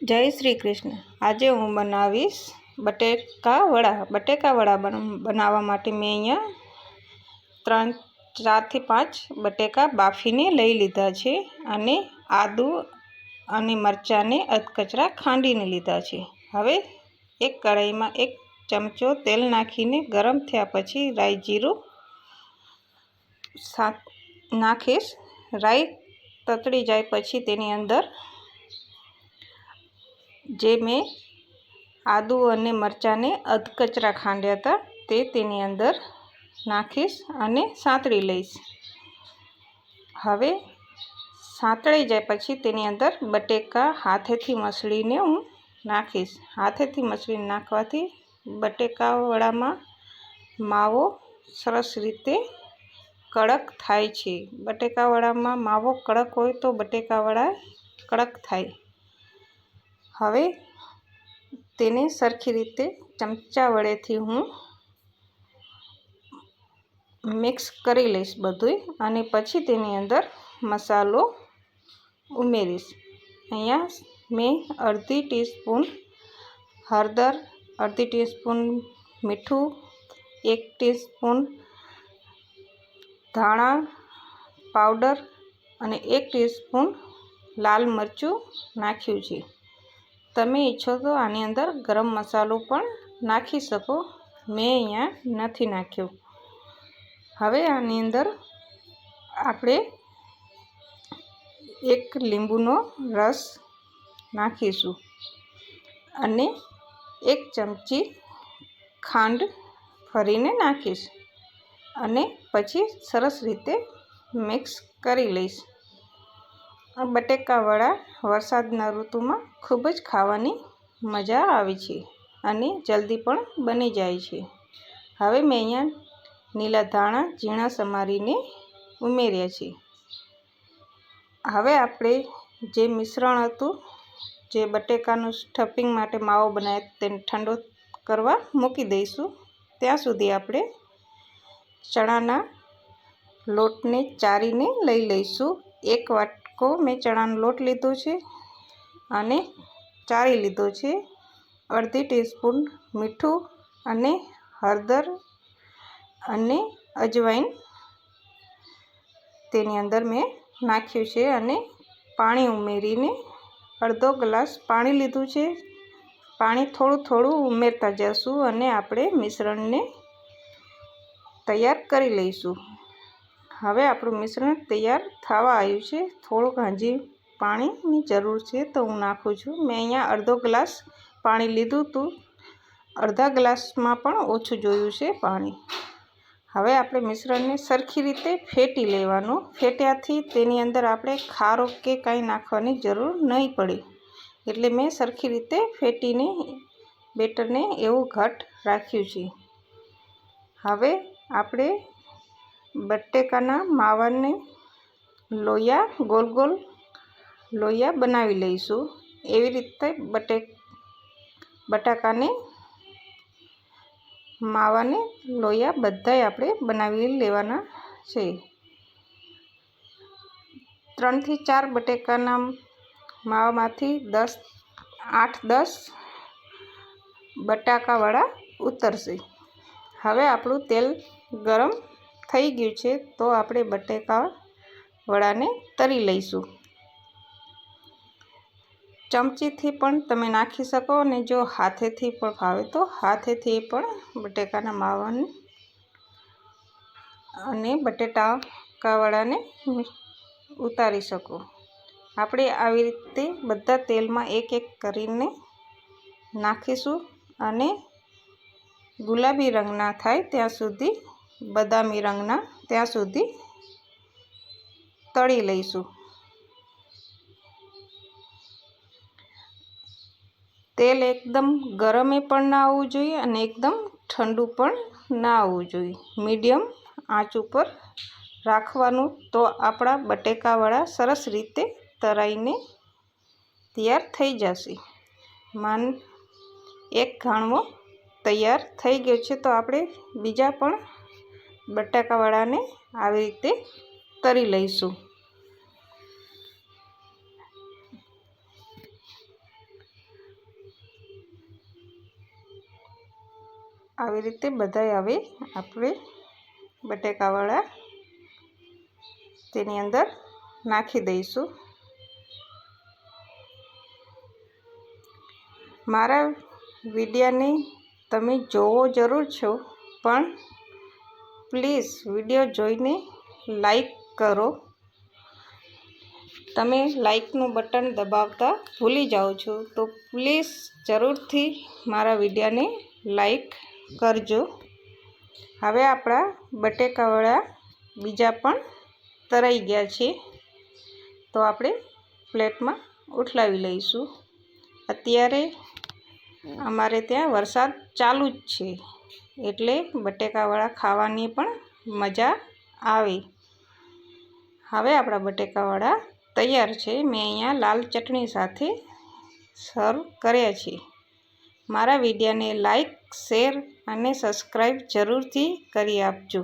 જય શ્રી કૃષ્ણ. આજે હું બનાવીશ બટેકા વડા. બટેકા વડા બનાવવા માટે મેં અહીંયા ત્રણ, ચારથી પાંચ બટેકા બાફીને લઈ લીધા છે અને આદુ અને મરચાંને અધકચરા ખાંડીને લીધા છે. હવે એક કઢાઈમાં એક ચમચો તેલ નાખીને ગરમ થયા પછી રાઈ જીરું સા, નાખીશ. રાઈ તતડી જાય પછી તેની અંદર જે મેં આદુ અને મરચાંને અધકચરા ખાંડ્યા હતા, તે તેની અંદર નાખીશ અને સાંતળી લઈશ. હવે સાંતળી જાય પછી તેની અંદર બટેકા હાથેથી મસળીને હું નાખીશ. હાથેથી મસળીને નાખવાથી બટેકાવાળામાં માવો સરસ રીતે કડક થાય છે. બટેકાવાળામાં માવો કડક હોય તો બટેકાવાળા કડક થાય. હવે તેને સરખી રીતે ચમચા વડેથી હું મિક્સ કરી લઈશ બધું અને પછી તેની અંદર મસાલો ઉમેરીશ. અહીંયા મેં અડધી ટીસ્પૂન હળદર, અડધી ટીસ્પૂન મીઠું, એક ટીસ્પૂન ધાણા પાવડર અને એક ટીસ્પૂન લાલ મરચું નાખ્યું છે. તમે ઈચ્છો તો આની અંદર ગરમ મસાલો પણ નાખી શકો. મેં અહીંયા નથી નાખ્યો. હવે આની અંદર આપણે એક લીંબુનો રસ નાખીશું અને એક ચમચી ખાંડ ફરીને નાખીશ. અને પછી સરસ રીતે મિક્સ કરી લઈશ. બટેકાવડા વરસાદના ઋતુમાં ખૂબ જ ખાવાની મજા આવે છે અને જલ્દી પણ બની જાય છે. હવે મેં અહીંયા લીલા ધાણા, ઝીણા સમારીને ઉમેર્યા છે. હવે આપણે જે મિશ્રણ હતું, જે બટેકાનું સ્ટફિંગ માટે માવો બનાવ્યો તેને ઠંડો કરવા મૂકી દઈશું. ત્યાં સુધી આપણે ચણાના લોટને ચારીને લઈ લઈશું. એક વાટકો મેં ચણાનો લોટ લીધો છે અને ચાળી લીધો છે. અડધી ટીસ્પૂન મીઠું અને હળદર અને અજવાઈન તેની અંદર મેં નાખ્યું છે અને પાણી ઉમેરીને અડધો ગ્લાસ પાણી લીધું છે. પાણી થોડું થોડું ઉમેરતા જઈશું અને આપણે મિશ્રણને તૈયાર કરી લઈશું. હવે આપણું મિશ્રણ તૈયાર થવા આવ્યું છે. થોડુંક હજી પાણીની જરૂર છે તો હું નાખું છું. મેં અહીંયા અડધો ગ્લાસ પાણી લીધું હતું. અડધા ગ્લાસમાં પણ ઓછું જોયું છે પાણી. હવે આપણે મિશ્રણને સરખી રીતે ફેટી લેવાનું. ફેટ્યાથી તેની અંદર આપણે ખારો કે કાંઈ નાખવાની જરૂર નહીં પડે. એટલે મેં સરખી રીતે ફેટીને બેટરને એવું ઘટ રાખ્યું છે. હવે આપણે બટેકાના માવાને લોયા ગોલ ગોલ લોયા બનાવી લઈશું. એવી રીતે બટે બટાકાને માવાને લોયા બધાય આપણે બનાવી લેવાના છે. ત્રણથી ચાર બટેકાના માવામાંથી દસ, આઠ, દસ બટાકાવાળા ઉતરશે. હવે આપણું તેલ ગરમ થઈ ગયું છે, તો આપણે બટેકા વડાને તરી લઈશું. ચમચીથી પણ તમે નાખી શકો અને જો હાથેથી પણ ફાવે તો હાથેથી પણ બટેકાના માવાને અને બટેટા કાવાળાને ઉતારી શકો. આપણે આવી રીતે બધા તેલમાં એક એક કરીને નાખીશું અને ગુલાબી રંગના થાય ત્યાં સુધી બદામી રંગના ત્યાં સુધી તળી લઈશું. તેલ એકદમ ગરમે પણ ના આવવું જોઈએ અને એકદમ ઠંડુ પણ ના આવવું જોઈએ. મીડિયમ આંચ ઉપર રાખવાનું તો આપણા બટેકાવાળા સરસ રીતે તરાઈને તૈયાર થઈ જશે. માન એક ઘાણવો તૈયાર થઈ ગયો છે તો આપણે બીજા પણ બટાકાવાળાને આવી રીતે તરી લઈશું. આવી રીતે બધાય આવે આપણે બટાકાવાળા તેની અંદર નાખી દઈશું. મારા વિડીયાને તમે જોવો જરૂર છો, પણ પ્લીઝ વીડિયો જોઈને લાઈક કરો. તમે લાઈકનું બટન દબાવતા ભૂલી જાઓ છો, તો પ્લીઝ જરૂરથી મારા વિડીયાને લાઈક કરજો. હવે આપણા બટેકાવાળા બીજા પણ તરાઈ ગયા છે, તો આપણે પ્લેટમાં ઉઠલાવી લઈશું. અત્યારે અમારે ત્યાં વરસાદ ચાલુ જ છે. એટલે બટેકાવાળા ખાવાની પણ મજા આવે. હવે આપણા બટેકાવાળા તૈયાર છે. મેં અહીંયા લાલ ચટણી સાથે સર્વ કર્યા છે. મારા વિડીયોને લાઈક, શેર અને સબસ્ક્રાઈબ જરૂરથી કરી આપજો.